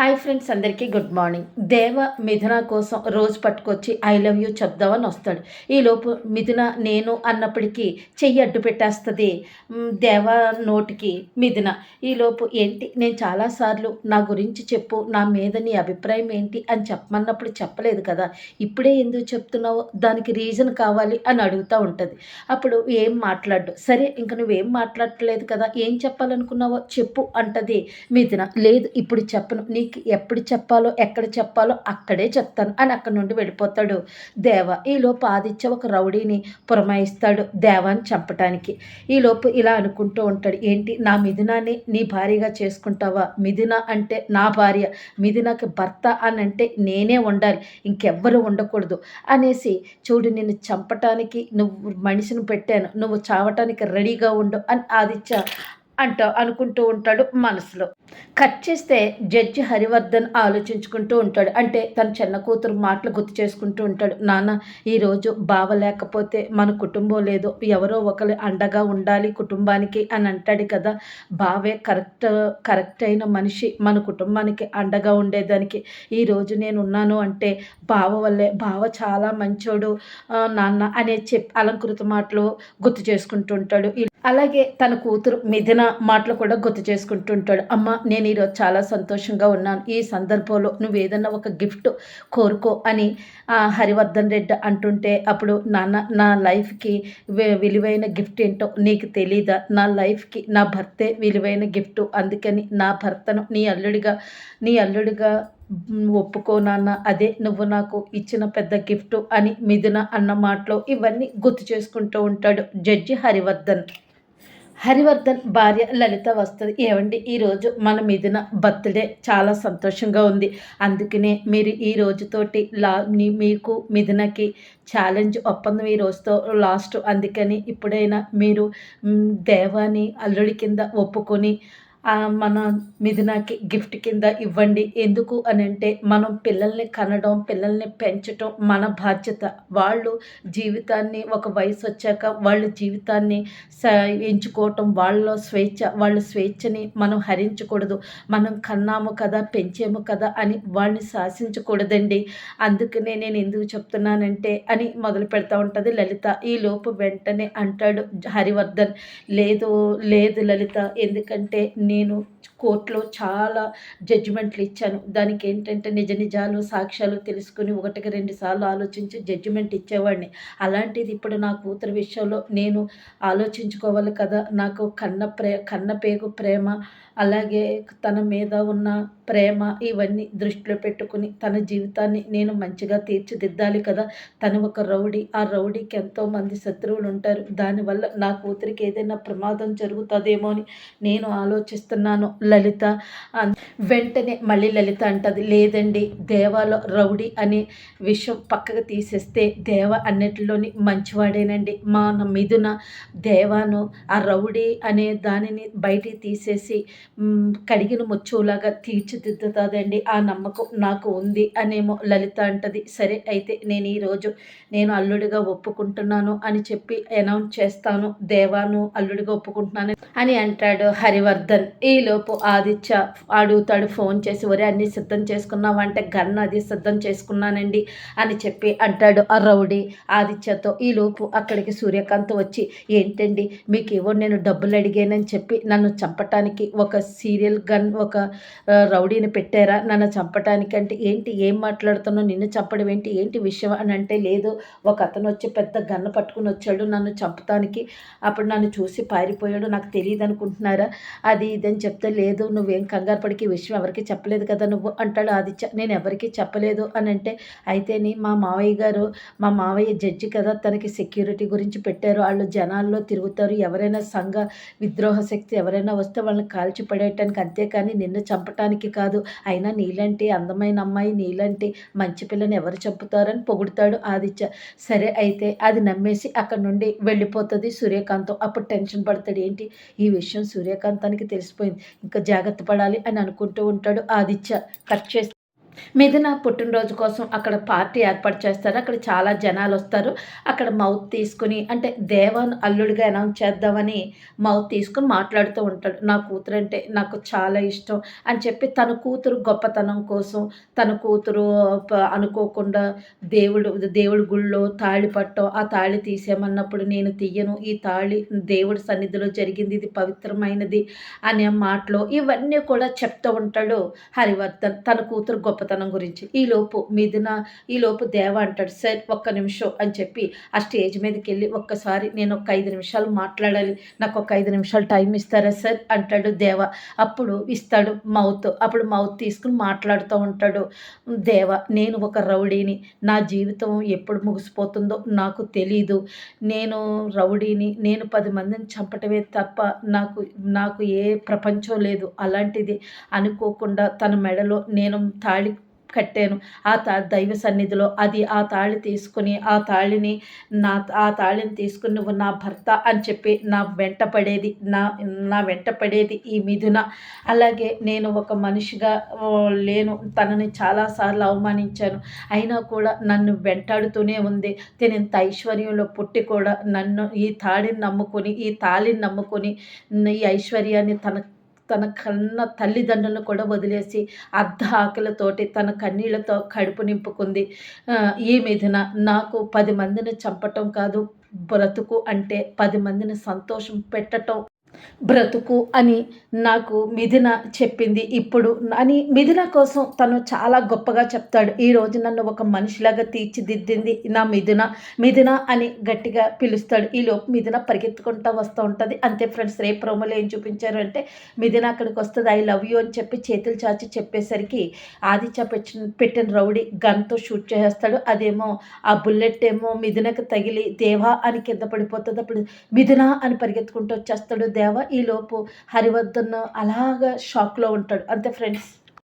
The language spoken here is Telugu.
హాయ్ ఫ్రెండ్స్ అందరికీ గుడ్ మార్నింగ్ దేవ మిథున కోసం రోజు పట్టుకొచ్చి ఐ లవ్ యూ చెప్దామని వస్తాడు. ఈలోపు మిథున నేను అన్నప్పటికీ చెయ్యి అడ్డు పెట్టేస్తుంది. దేవ నోటికి మిథున ఈలోపు ఏంటి? నేను చాలాసార్లు నా గురించి చెప్పు నా మీద నీ అభిప్రాయం ఏంటి అని చెప్పమన్నప్పుడు చెప్పలేదు కదా. ఇప్పుడే ఎందుకు చెప్తున్నావో? దానికి రీజన్ కావాలి అని అడుగుతూ ఉంటుంది. అప్పుడు ఏం మాట్లాడు సరే ఇంక నువ్వేం మాట్లాడట్లేదు కదా ఏం చెప్పాలనుకున్నావో చెప్పు అంటది మిథున. లేదు ఇప్పుడు చెప్పను. నీకు ఎప్పుడు చెప్పాలో ఎక్కడ చెప్పాలో అక్కడే చెప్తాను అని అక్కడి నుండి వెళ్ళిపోతాడు. దేవ ఈలోపు ఆదిత్య ఒక రౌడీని పురమాయిస్తాడు దేవాన్ని చంపటానికి. ఈలోపు ఇలా అనుకుంటూ ఉంటాడు ఏంటి నా మిథునాన్ని నీ భార్యగా చేసుకుంటావా? మిథున అంటే నా భార్య మిథునకి భర్త అని అంటే నేనే ఉండాలి ఇంకెవ్వరు ఉండకూడదు అనేసి చూడు నిన్ను చంపటానికి నువ్వు మనిషిని పెట్టాను నువ్వు చావటానికి రెడీగా ఉండు అని ఆదిత్య అంట అనుకుంటూ ఉంటాడు మనసులో. కట్ చేస్తే జడ్జి హరివర్ధన్ ఆలోచించుకుంటూ ఉంటాడు. అంటే తన చిన్న కూతురు మాటలు గుర్తు చేసుకుంటూ ఉంటాడు. నాన్న ఈరోజు బావ లేకపోతే మన కుటుంబం లేదు. ఎవరో ఒకరు అండగా ఉండాలి కుటుంబానికి అని అంటాడు కదా. బావే కరెక్ట్ కరెక్ట్ అయిన మనిషి. మన కుటుంబానికి అండగా ఉండేదానికి. ఈరోజు నేను ఉన్నాను అంటే బావ వల్లే బావ చాలా మంచోడు నాన్న అనే చెప్ అలంకృత మాటలు గుర్తు చేసుకుంటూ ఉంటాడు. అలాగే తన కూతురు మిథున మాటలు కూడా గుర్తు చేసుకుంటుంటాడు. అమ్మ నేను ఈరోజు చాలా సంతోషంగా ఉన్నాను. ఈ సందర్భంలో నువ్వు ఏదన్నా ఒక గిఫ్ట్ కోరుకో అని హరివర్ధన్ రెడ్డి అంటుంటే అప్పుడు నాన్న నా లైఫ్కి విలువైన గిఫ్ట్ ఏంటో నీకు తెలీదా? నా లైఫ్కి నా భర్తే విలువైన గిఫ్ట్. అందుకని నా భర్తను నీ అల్లుడిగా నీ అల్లుడిగా ఒప్పుకో నాన్న. అదే నువ్వు నాకు ఇచ్చిన పెద్ద గిఫ్ట్ అని మిథున అన్న మాటలో ఇవన్నీ గుర్తు చేసుకుంటూ ఉంటాడు జడ్జి హరివర్ధన్. హరివర్ధన్ భార్య లలిత వస్తుంది. ఏమండి ఈరోజు మన మిథున బర్త్డే. చాలా సంతోషంగా ఉంది. అందుకనే మీరు ఈ రోజుతోటి లా మీకు మిథునకి ఛాలెంజ్ ఒప్పందం ఈ రోజుతో లాస్ట్. అందుకని ఇప్పుడైనా మీరు దేవాని అల్లుడి కింద ఒప్పుకొని మన మిథునకి గిఫ్ట్ కింద ఇవ్వండి. ఎందుకు అని అంటే మనం పిల్లల్ని కనడం పిల్లల్ని పెంచడం మన బాధ్యత. వాళ్ళు జీవితాన్ని ఒక వయసు వచ్చాక వాళ్ళ జీవితాన్ని స ఎంచుకోవటం వాళ్ళ స్వేచ్ఛ వాళ్ళ స్వేచ్ఛని మనం హరించకూడదు. మనం కన్నాము కదా పెంచాము కదా అని వాళ్ళని శాసించకూడదండి. అందుకనే నేను ఎందుకు చెప్తున్నానంటే అని మొదలు పెడతా ఉంటుంది లలిత. ఈ లోపు వెంటనే అంటాడు హరివర్ధన్ లేదు లేదు లలిత. ఎందుకంటే నేను కోర్టులో చాలా జడ్జిమెంట్లు ఇచ్చాను. దానికి ఏంటంటే నిజ నిజాలు సాక్ష్యాలు తెలుసుకుని ఒకటికి రెండు సార్లు ఆలోచించి జడ్జిమెంట్ ఇచ్చేవాడిని. అలాంటిది ఇప్పుడు నా కూతురు విషయంలో నేను ఆలోచించుకోవాలి కదా. నాకు కన్న ప్రే కన్న పేగు ప్రేమ అలాగే తన మీద ఉన్న ప్రేమ ఇవన్నీ దృష్టిలో పెట్టుకుని తన జీవితాన్ని నేను మంచిగా తీర్చిదిద్దాలి కదా. తను ఒక రౌడీ. ఆ రౌడీకి ఎంతోమంది శత్రువులు ఉంటారు. దానివల్ల నా కూతురికి ఏదైనా ప్రమాదం జరుగుతుందేమో అని నేను ఆలోచిస్తున్నాను. లలిత. వెంటనే మళ్ళీ లలిత అంటది లేదండి దేవాలో రౌడీ అనే విషయం పక్కకు తీసేస్తే దేవ అన్నిటిలోని మంచివాడేనండి. మా మిథున దేవాను ఆ రౌడీ అనే దానిని బయటికి తీసేసి కడిగిన ముచ్చులాగా తీర్చిదిద్దుతుందండి. ఆ నమ్మకం నాకు ఉంది అనేమో లలిత అంటది. సరే అయితే నేను ఈరోజు నేను అల్లుడిగా ఒప్పుకుంటున్నాను అని చెప్పి అనౌన్స్ చేస్తాను. దేవాను అల్లుడిగా ఒప్పుకుంటున్నాను అని అంటాడు హరివర్ధన్. ఈలోపు ఆదిత్య అడుగుతాడు ఫోన్ చేసి ఒరే అన్ని సిద్ధం చేసుకున్నావంటే గన్ అది సిద్ధం చేసుకున్నానండి అని చెప్పి అంటాడు ఆ రౌడీ ఆదిత్యతో. ఈలోపు అక్కడికి సూర్యకాంత్ వచ్చి ఏంటండి? మీకు నేను డబ్బులు అడిగానని చెప్పి నన్ను చంపటానికి ఒక సీరియల్ గన్ ఒక రౌడీని పెట్టారా? నన్ను చంపటానికి అంటే ఏంటి? ఏం మాట్లాడుతున్నావు? నిన్ను చంపడం ఏంటి? ఏంటి విషయం? అని అంటే లేదు ఒక అతను వచ్చి పెద్ద గన్ను పట్టుకుని వచ్చాడు నన్ను చంపటానికి. అప్పుడు నన్ను చూసి పారిపోయాడు. నాకు తెలియదు అనుకుంటున్నారా అది ఇదని చెప్తే లేదు నువ్వేం కంగారు పడికి విషయం ఎవరికి చెప్పలేదు కదా నువ్వు అంటాడు ఆదిత్య. నేను ఎవరికి చెప్పలేదు అని అంటే అయితేని మా మావయ్య గారు మా మావయ్య జడ్జి కదా తనకి సెక్యూరిటీ గురించి పెట్టారు. వాళ్ళు జనాల్లో తిరుగుతారు. ఎవరైనా సంఘ విద్రోహ శక్తి ఎవరైనా వస్తే వాళ్ళని కాల్చి పడేయటానికి అంతేకాని నిన్ను చంపటానికి కాదు. అయినా నీలాంటి అందమైన అమ్మాయి నీలాంటి మంచి పిల్లని ఎవరు చంపుతారని పొగుడుతాడు ఆదిత్య. సరే అయితే అది నమ్మేసి అక్కడ నుండి వెళ్ళిపోతుంది సూర్యకాంతం. అప్పుడు టెన్షన్ పడతాడు. ఏంటి? ఈ విషయం సూర్యకాంతానికి తెలిసిపోయింది. ఇంకా జాగ్రత్త పడాలి అని అనుకుంటూ ఉంటాడు ఆదిత్య. కట్ చేసి మిథున పుట్టినరోజు కోసం అక్కడ పార్టీ ఏర్పాటు చేస్తారు. అక్కడ చాలా జనాలు వస్తారు. అక్కడ మౌత్ తీసుకుని అంటే దేవాన్ అల్లుడిగా అనౌన్స్ చేద్దామని మౌత్ తీసుకుని మాట్లాడుతూ ఉంటాడు. నా కూతురు అంటే నాకు చాలా ఇష్టం అని చెప్పి తన కూతురు గొప్పతనం కోసం తన కూతురు అనుకోకుండా దేవుడు దేవుడి గుళ్ళో తాళి పట్టం ఆ తాళి తీసేయమన్నప్పుడు నేను తీయను. ఈ తాళి దేవుడి సన్నిధిలో జరిగింది. ఇది పవిత్రమైనది అనే మాటలు ఇవన్నీ కూడా చెప్తూ ఉంటాడు హరివర్ధన్. తన కూతురు గొప్ప గొప్పతనం గురించి. ఈలోపు మిథున ఈలోపు దేవ అంటాడు సార్ ఒక్క నిమిషం అని చెప్పి ఆ స్టేజ్ మీదకి వెళ్ళి ఒక్కసారి నేను ఒక ఐదు నిమిషాలు మాట్లాడాలి. నాకు ఒక ఐదు నిమిషాలు టైం ఇస్తారా సార్? అంటాడు దేవ. అప్పుడు ఇస్తాడు మౌత్. అప్పుడు మౌత్ తీసుకుని మాట్లాడుతూ ఉంటాడు. దేవ నేను ఒక రౌడీని. నా జీవితం ఎప్పుడు ముగిసిపోతుందో నాకు తెలీదు. నేను రౌడీని. నేను పది మందిని చంపటమే తప్ప నాకు నాకు ఏ ప్రపంచం లేదు. అలాంటిది అనుకోకుండా తన మెడలో నేను తాళి కట్టాను. ఆ తా దైవ సన్నిధిలో అది ఆ తాళి తీసుకుని ఆ తాళిని నా ఆ తాళిని తీసుకుని నువ్వు నా భర్త అని చెప్పి నా వెంట పడేది నా నా వెంట పడేది ఈ మిథున. అలాగే నేను ఒక మనిషిగా లేను. తనని చాలాసార్లు అవమానించాను. అయినా కూడా నన్ను వెంటాడుతూనే ఉంది. నేను ఇంత ఐశ్వర్యంలో పుట్టి కూడా నన్ను ఈ తాళిని నమ్ముకొని ఈ తాళిని నమ్ముకొని ఈ ఐశ్వర్యాన్ని తన తన కన్న తల్లిదండ్రులను కూడా వదిలేసి అర్ధ ఆకలితోటి తన కన్నీళ్ళతో కడుపు నింపుకుంది. ఈ మీదన నాకు పది మందిని చంపటం కాదు బ్రతుకు అంటే పది మందిని సంతోషం పెట్టటం బ్రతుకు అని నాకు మిథున చెప్పింది ఇప్పుడు అని మిథున కోసం తను చాలా గొప్పగా చెప్తాడు. ఈ రోజు నన్ను ఒక మనిషిలాగా తీర్చిదిద్దింది నా మిథున మిథున అని గట్టిగా పిలుస్తాడు. ఈ లోపు మిథున పరిగెత్తుకుంటూ వస్తూ ఉంటుంది. అంతే ఫ్రెండ్స్ రేపు ప్రోమోలో ఏం చూపించారు అంటే మిథున అక్కడికి వస్తుంది ఐ లవ్ యూ అని చెప్పి చేతులు చాచి చెప్పేసరికి ఆదిత్య పెట్టిన పెట్టిన రౌడీ గన్తో షూట్ చేసేస్తాడు. అదేమో ఆ బుల్లెట్ ఏమో మిథునకు తగిలి దేవా అని కింద పడిపోతుంది. అప్పుడు మిథున అని పరిగెత్తుకుంటూ వచ్చేస్తాడు. దేవ ఈలోపు హరివర్ధన్ అలాగా షాక్లో ఉంటాడు. అంతే ఫ్రెండ్స్